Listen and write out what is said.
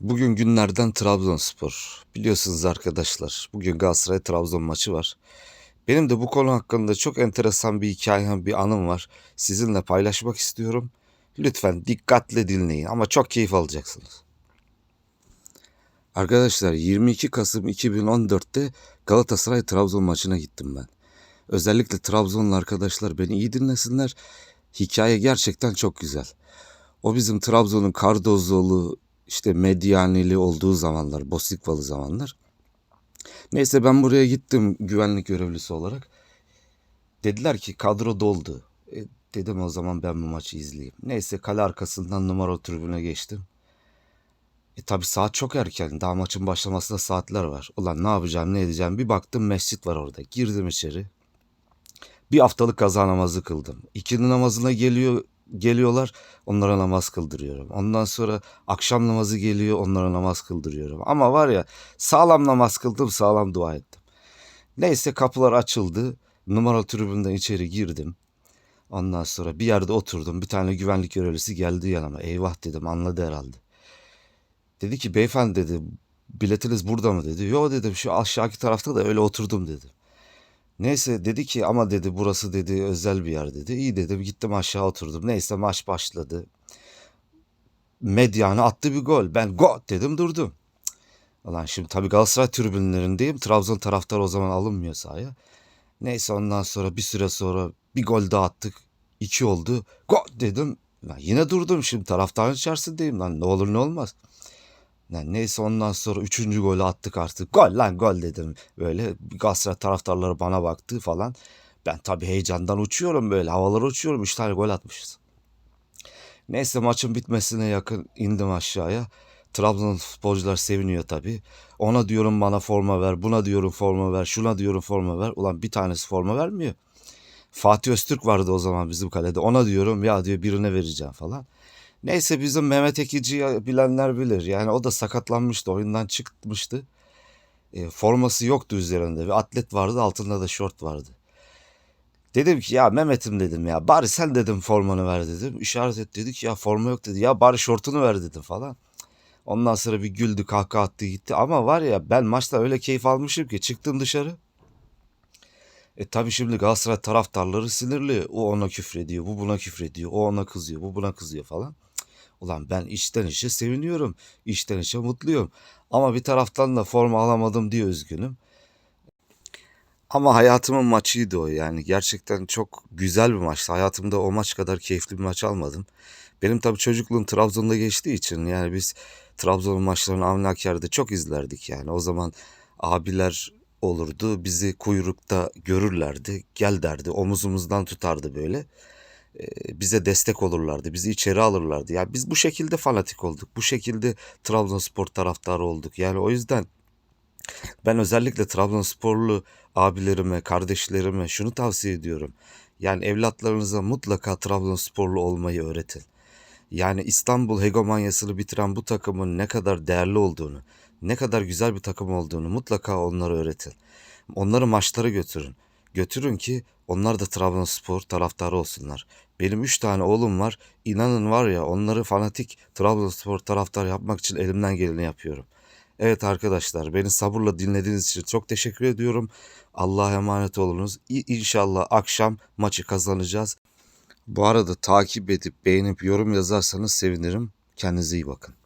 Bugün günlerden Trabzonspor. Biliyorsunuz arkadaşlar bugün Galatasaray Trabzon maçı var. Benim de bu konu hakkında çok enteresan bir hikayem, bir anım var. Sizinle paylaşmak istiyorum. Lütfen dikkatle dinleyin ama çok keyif alacaksınız. Arkadaşlar 22 Kasım 2014'te Galatasaray Trabzon maçına gittim ben. Özellikle Trabzonlu arkadaşlar beni iyi dinlesinler. Hikaye gerçekten çok güzel. O bizim Trabzon'un Kardozluğu, işte Medyanili olduğu zamanlar, Bosikvalı zamanlar. Neyse ben buraya gittim güvenlik görevlisi olarak. Dediler ki kadro doldu. E, dedim o zaman ben bu maçı izleyeyim. Neyse kale arkasından numara tribüne geçtim. E tabi saat çok erken. Daha maçın başlamasına saatler var. Ulan ne yapacağım ne edeceğim. Bir baktım mescit var orada. Girdim içeri. Bir haftalık kaza namazı kıldım. İkindi namazına geliyor geliyorlar onlara namaz kıldırıyorum. Ondan sonra akşam namazı geliyor onlara namaz kıldırıyorum. Ama var ya sağlam namaz kıldım sağlam dua ettim. Neyse kapılar açıldı. Numara tribünden içeri girdim. Ondan sonra bir yerde oturdum. Bir tane güvenlik görevlisi geldi yanıma. Eyvah dedim anladı herhalde. Dedi ki beyefendi dedi biletiniz burada mı dedi. Yo dedim şu aşağıki tarafta da öyle oturdum dedim. Neyse dedi ki ama dedi burası dedi özel bir yer dedi. İyi dedim gittim aşağı oturdum. Neyse maç başladı. Medyana attı bir gol. Ben gol dedim durdum. Ulan şimdi tabii Galatasaray tribünlerindeyim. Trabzon taraftarı o zaman alınmıyor sahaya. Neyse ondan sonra bir süre sonra bir gol daha attık. İki oldu. Gol dedim. Lan yine durdum şimdi taraftarın içerisindeyim lan ne olur ne olmaz. Yani neyse ondan sonra üçüncü golü attık artık. Gol lan gol dedim. Böyle Galatasaray taraftarları bana baktı falan. Ben tabii heyecandan uçuyorum böyle. Havalara uçuyorum. Üç tane gol atmışız. Neyse maçın bitmesine yakın indim aşağıya. Trabzon futbolcular seviniyor tabii. Ona diyorum bana forma ver, buna diyorum forma ver, şuna diyorum forma ver. Ulan bir tanesi forma vermiyor. Fatih Öztürk vardı o zaman bizim kalede. Ona diyorum ya diyor birine vereceğim falan. Neyse bizim Mehmet Ekici'yi bilenler bilir. Yani o da sakatlanmıştı. Oyundan çıkmıştı. E, forması yoktu üzerinde. Bir atlet vardı altında da şort vardı. Dedim ki ya Mehmet'im dedim ya bari sen dedim formanı ver dedim. İşaret et dedik ya forma yok dedi. Ya bari şortunu ver dedim falan. Ondan sonra bir güldü kahkaha attı gitti. Ama var ya ben maçta öyle keyif almışım ki çıktım dışarı. E tabii şimdi Galatasaray taraftarları sinirli. O ona küfrediyor, bu buna küfrediyor. O ona kızıyor, bu buna kızıyor falan. Ulan ben içten içe seviniyorum. İçten içe mutluyum. Ama bir taraftan da forma alamadım diye üzgünüm. Ama hayatımın maçıydı o yani. Gerçekten çok güzel bir maçtı. Hayatımda o maç kadar keyifli bir maç almadım. Benim tabii çocukluğum Trabzon'da geçtiği için yani biz Trabzon maçlarını Avnaker'de çok izlerdik yani. O zaman abiler olurdu. Bizi kuyrukta görürlerdi. Gel derdi. Omuzumuzdan tutardı böyle. Bize destek olurlardı. Bizi içeri alırlardı. Yani biz bu şekilde fanatik olduk. Bu şekilde Trabzonspor taraftarı olduk. Yani o yüzden ben özellikle Trabzonsporlu abilerime, kardeşlerime şunu tavsiye ediyorum. Yani evlatlarınıza mutlaka Trabzonsporlu olmayı öğretin. Yani İstanbul hegemonyasını bitiren bu takımın ne kadar değerli olduğunu, ne kadar güzel bir takım olduğunu mutlaka onlara öğretin. Onları maçlara götürün. Götürün ki onlar da Trabzonspor taraftarı olsunlar. Benim üç tane oğlum var. İnanın var ya onları fanatik Trabzonspor taraftarı yapmak için elimden geleni yapıyorum. Evet arkadaşlar beni sabırla dinlediğiniz için çok teşekkür ediyorum. Allah'a emanet olunuz. İnşallah akşam maçı kazanacağız. Bu arada takip edip beğenip yorum yazarsanız sevinirim. Kendinize iyi bakın.